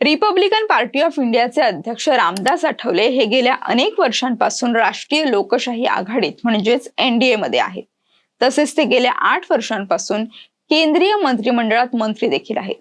Republican party of इंडियाचे अध्यक्ष रामदास आठवले हे गेल्या अनेक वर्षांपासून राष्ट्रीय लोकशाही आघाडीत म्हणजेच एनडीए मध्ये आहेत. तसेच ते गेल्या आठ वर्षांपासून केंद्रीय मंत्रिमंडळात मंत्री देखील आहेत.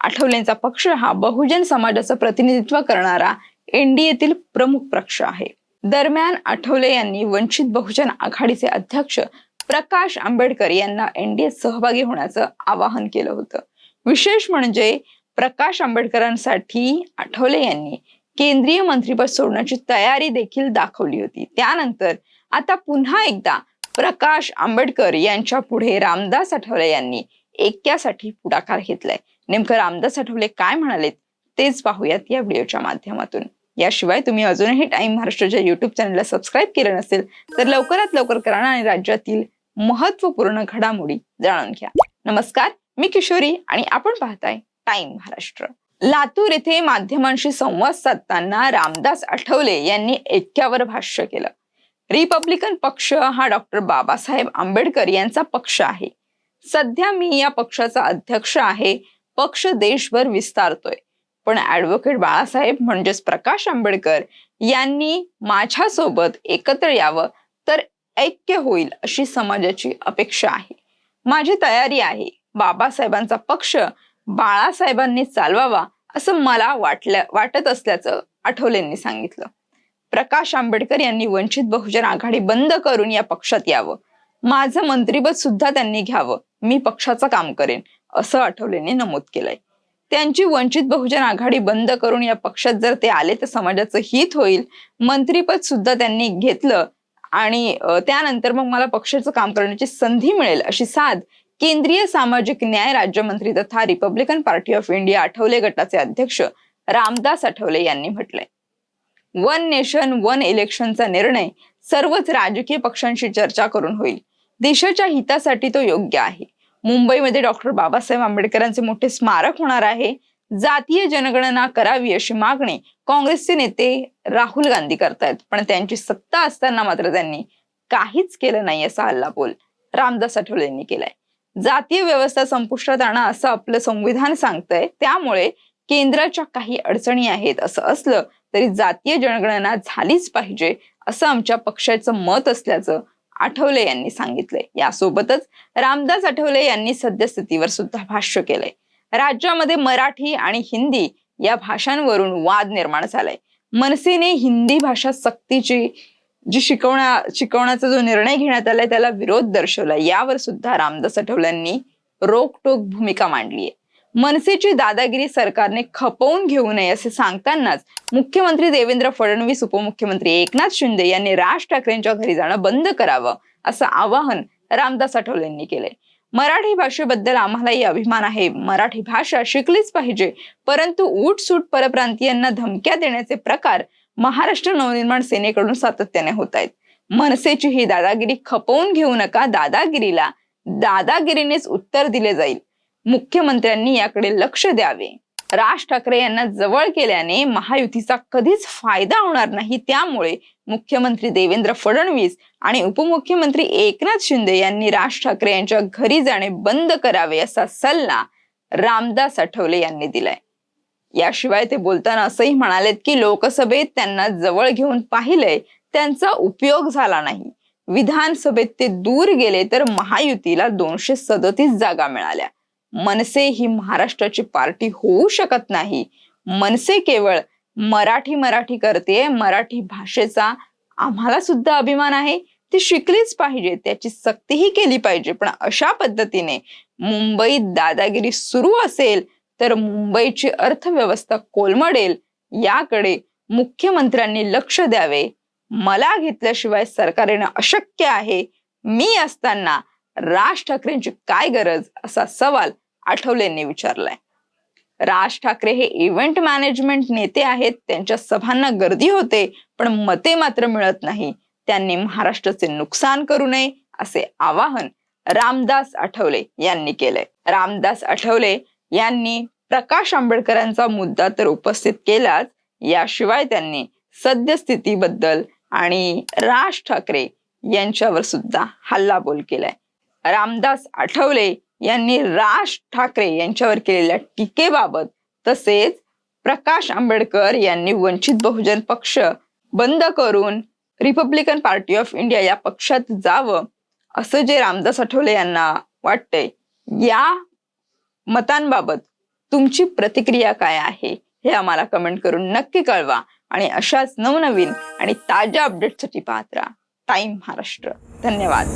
आठवलेंचा पक्ष हा बहुजन समाजाचं प्रतिनिधित्व करणारा एनडीएतील प्रमुख पक्ष आहे. दरम्यान आठवले यांनी वंचित बहुजन आघाडीचे अध्यक्ष प्रकाश आंबेडकर यांना एनडीएत सहभागी होण्याचं आवाहन केलं होतं. विशेष म्हणजे प्रकाश आंबेडकरांसाठी आठवले यांनी केंद्रीय मंत्रीपद सोडण्याची तयारी देखील दाखवली होती. त्यानंतर आता पुन्हा एकदा प्रकाश आंबेडकर यांच्या पुढे रामदास आठवले यांनी ऐक्यासाठी पुढाकार घेतलाय. नेमकं रामदास आठवले काय म्हणालेत तेच पाहूयात या व्हिडिओच्या माध्यमातून. याशिवाय तुम्ही अजूनही टाइम महाराष्ट्राच्या युट्यूब चॅनलला सबस्क्राईब केलं नसेल तर लवकरात लवकर करा आणि राज्यातील महत्त्वपूर्ण घडामोडी जाणून घ्या. नमस्कार मी किशोरी आणि आपण पाहताय टाइम महाराष्ट्र. लातूर येथे माध्यमांशी संवाद साधताना रामदास आठवले यांनी ऐक्यावर भाष्य केलं. रिपब्लिकन पक्ष हा डॉक्टर बाबासाहेब आंबेडकर यांचा पक्ष आहे. सध्या मी या पक्षाचा अध्यक्ष आहे पक्ष देशभर विस्तारतोय. पण ऍडव्होकेट बाळासाहेब म्हणजेच प्रकाश आंबेडकर यांनी माझ्यासोबत एकत्र यावं तर ऐक्य होईल अशी समाजाची अपेक्षा आहे. माझी तयारी आहे. बाबासाहेबांचा पक्ष बाळासाहेबांनी चालवावा असं मला वाटल्या वाटत असल्याचं आठवलेंनी सांगितलं. प्रकाश आंबेडकर यांनी वंचित बहुजन आघाडी बंद करून या पक्षात यावं. माझं मंत्रीपद सुद्धा त्यांनी घ्यावं. मी पक्षाचं काम करेन असं आठवलेंनी नमूद केलंय. त्यांची वंचित बहुजन आघाडी बंद करून या पक्षात जर ते आले तर समाजाचं हित होईल. मंत्रीपद सुद्धा त्यांनी घेतलं आणि त्यानंतर मग मला पक्षाचं काम करण्याची संधी मिळेल अशी साध केंद्रीय सामाजिक न्याय राज्यमंत्री तथा Republican party of India Athawale गटाचे अध्यक्ष रामदास आठवले यांनी म्हटलंय. वन नेशन वन इलेक्शनचा निर्णय सर्वच राजकीय पक्षांशी चर्चा करून होईल. देशाच्या हितासाठी तो योग्य आहे. मुंबईमध्ये डॉक्टर बाबासाहेब आंबेडकरांचे मोठे स्मारक होणार आहे. जातीय जनगणना करावी अशी मागणी काँग्रेसचे नेते राहुल गांधी करतायत. पण त्यांची सत्ता असताना मात्र त्यांनी काहीच केलं नाही असा हल्लाबोल रामदास आठवले यांनी केलाय. जातीय व्यवस्था संपुष्टात आणा असं आपलं संविधान सांगतंय. त्यामुळे केंद्राच्या काही अडचणी आहेत असं असलं तरी जातीय जनगणना झालीच पाहिजे असं आमच्या पक्षाचं मत असल्याचं आठवले यांनी सांगितलंय. यासोबतच रामदास आठवले यांनी सद्यस्थितीवर सुद्धा भाष्य केलंय. राज्यामध्ये मराठी आणि हिंदी या भाषांवरून वाद निर्माण झालाय. मनसेने हिंदी भाषा सक्तीची जी शिकवण्या शिकवण्याचा जो निर्णय घेण्यात आलाय त्याला विरोध दर्शवला. यावर सुद्धा रामदास आठवल्यांनी रोकटोक भूमिका मांडली आहे मनसेची दादागिरी सरकारने खपवून घेऊ नये असे सांगतानाच मुख्यमंत्री देवेंद्र फडणवीस उपमुख्यमंत्री एकनाथ शिंदे यांनी राज ठाकरेंच्या घरी जाणं बंद करावं असं आवाहन रामदास आठवले यांनी केलंय. मराठी भाषेबद्दल आम्हालाही अभिमान आहे. मराठी भाषा शिकलीच पाहिजे. परंतु उठसूट परप्रांतीयांना धमक्या देण्याचे प्रकार महाराष्ट्र नवनिर्माण सेनेकडून सातत्याने होत आहेत मनसेची ही दादागिरी खपवून घेऊ नका दादागिरीला. दादागिरीनेच उत्तर दिले जाईल. मुख्यमंत्र्यांनी याकडे लक्ष द्यावे. राज ठाकरे यांना जवळ केल्याने महायुतीचा कधीच फायदा होणार नाही. त्यामुळे मुख्यमंत्री देवेंद्र फडणवीस आणि उपमुख्यमंत्री एकनाथ शिंदे यांनी राज ठाकरे यांच्या घरी जाणे बंद करावे असा सल्ला रामदास आठवले यांनी दिलाय. याशिवाय ते बोलताना असंही म्हणालेत की लोकसभेत त्यांना जवळ घेऊन पाहिलंय त्यांचा उपयोग झाला नाही. विधानसभेत ते दूर गेले तर महायुतीला दोनशे सदतीस जागा मिळाल्या. मनसे ही महाराष्ट्राची पार्टी होऊ शकत नाही. मनसे केवळ मराठी मराठी करते मराठी भाषेचा आम्हाला सुद्धा अभिमान आहे. ती शिकलीच पाहिजे त्याची सक्तीही केली पाहिजे. पण अशा पद्धतीने मुंबईत दादागिरी सुरू असेल तर मुंबईची अर्थव्यवस्था कोलमडेल याकडे मुख्यमंत्र्यांनी लक्ष द्यावे. मला घेतल्याशिवाय सरकार येणं अशक्य आहे. मी असताना राज ठाकरेंची काय गरज? असा सवाल आठवलेंनी विचारलाय. राज ठाकरे हे इव्हेंट मॅनेजमेंट नेते आहेत. त्यांच्या सभांना गर्दी होते पण मते मात्र मिळत नाही. त्यांनी महाराष्ट्राचे नुकसान करू नये असे आवाहन रामदास आठवले यांनी केलंय. रामदास आठवले यांनी प्रकाश आंबेडकरांचा मुद्दा तर उपस्थित केलाच. याशिवाय त्यांनी सद्यस्थितीबद्दल आणि राज ठाकरे यांच्यावर सुद्धा हल्लाबोल केलाय. रामदास आठवले यांनी राज ठाकरे यांच्यावर केलेल्या टीकेबाबत तसेच प्रकाश आंबेडकर यांनी वंचित बहुजन पक्ष बंद करून रिपब्लिकन पार्टी ऑफ इंडिया या पक्षात जावं असं जे रामदास आठवले यांना वाटतंय या मतांबाबत तुमची प्रतिक्रिया काय आहे हे आम्हाला कमेंट करून नक्की कळवा. आणि अशाच नवनवीन आणि ताज्या अपडेटसाठी पाहत राहा. टाइम महाराष्ट्र. धन्यवाद.